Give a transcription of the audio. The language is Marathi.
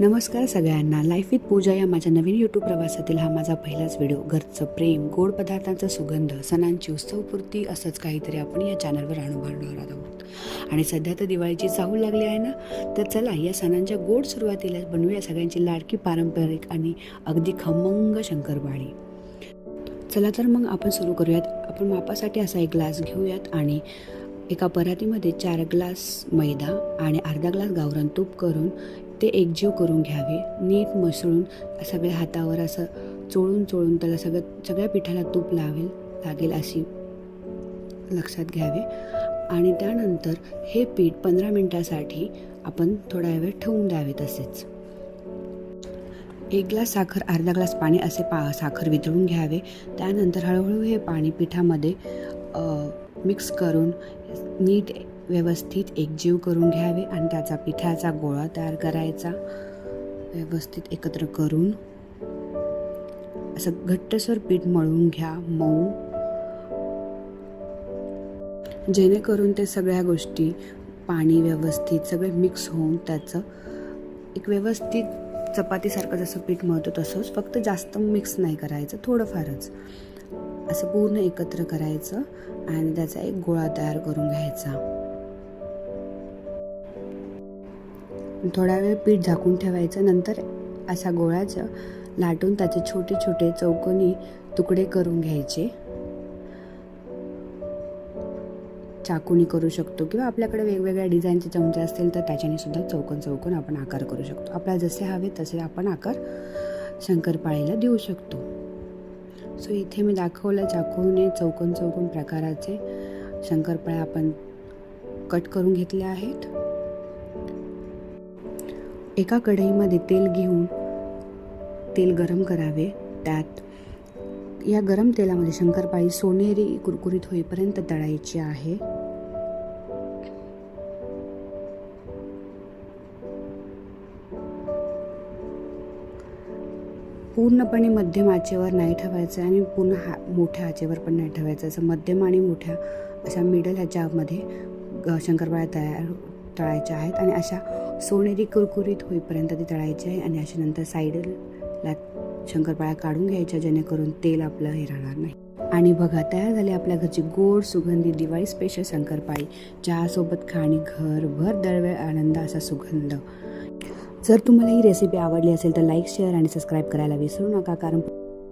नमस्कार सगळ्यांना. लाईफ विथ पूजा या माझ्या नवीन यूट्यूब प्रवासातील हा माझा पहिलाच व्हिडिओ घरचं प्रेम गोड पदार्थांचा सुगंध सणांची उत्सवपूर्ती असंच काहीतरी आपण या चॅनलवर अनुभवणार आहोत. आणि सध्या तर दिवाळीची चाहूल लागली आहे ना? तर चला या सणांच्या गोड सुरुवातीला बनवूया सगळ्यांची लाडकी पारंपरिक आणि अगदी खमंग शंकरपाळी. चला तर मग आपण सुरू करूयात. आपण मापासाठी असा एक ग्लास घेऊयात आणि एका परातीमध्ये चार ग्लास मैदा आणि अर्धा ग्लास गावरान तूप करून ते एकजीव करून घ्यावे. नीट मिसळून सगळ्या हातावर असं चोळून चोळून त्याला सगळं सगळ्या पिठाला तूप लावेल लागेल अशी लक्षात घ्यावे. आणि त्यानंतर हे पीठ पंधरा मिनटासाठी आपण थोडा वेळ ठेवून द्यावे तसेच. एक ग्लास साखर अर्धा ग्लास पाणी असे पा साखर वितळून घ्यावे. त्यानंतर हळूहळू हे पाणी पिठामध्ये मिक्स करून नीट व्यवस्थित एकजीव करून घ्यावे आणि त्याचा पिठाचा गोळा तयार करायचा. व्यवस्थित एकत्र करून असं घट्टसर पीठ मळून घ्या मऊ. जेणेकरून ते सगळ्या गोष्टी पाणी व्यवस्थित सगळे मिक्स होऊन त्याचं एक व्यवस्थित चपातीसारखं जसं पीठ मळतो तसंच फक्त जास्त मिक्स नाही करायचं थोडंफारच. असं पूर्ण एकत्र करायचं आणि त्याचा एक गोळा तयार करून घ्यायचा. थोडा वेळ पीठ झाकून ठेवायचं नंतर असा गोळाचं लाटून त्याचे छोटे छोटे चौकोनी तुकडे करून घ्यायचे. चाकूनी करू शकतो किंवा आपल्याकडे वेगवेगळ्या डिझाईनचे चमचे असतील तर त्याच्याने सुद्धा चौकोन चौकन आपण आकार करू शकतो. आपल्याला जसे हवे तसे आपण आकार शंकरपाळीला देऊ शकतो. सो इथे मी दाखवलं चाकूने चौकोन चौकोन प्रकाराचे शंकरपाळ्या आपण कट करून घेतल्या आहेत. एका कढईमध्ये तेल घेऊन तेल गरम करावे. त्यात या गरम तेलामध्ये शंकरपाळी सोनेरी कुरकुरीत होईपर्यंत तळायची आहे. पूर्णपणे मध्यम आचेवर नाही ठेवायचं आणि पूर्ण हा मोठ्या आचेवर पण नाही ठेवायचं. असं मध्यम आणि मोठ्या अशा मिडल ह्याच्यामध्ये ग- शंकरपाळ्या तयार तळायच्या आहेत आणि अशा सोनेरी कुरकुरीत होईपर्यंत ती तळायची आहे आणि अशा नंतर साईडला शंकरपाळ्या काढून घ्यायच्या जेणेकरून तेल आपलं हे राहणार नाही. आणि बघा तयार झाली आपल्या घरची गोड सुगंधी दिवाळी स्पेशल शंकरपाळी चहासोबत खाणी घरभर दरवेळ आनंद असा सुगंध. जर तुम्हाला ही रेसिपी आवडली असेल तर लाईक शेअर आणि सबस्क्राईब करायला विसरू नका कारण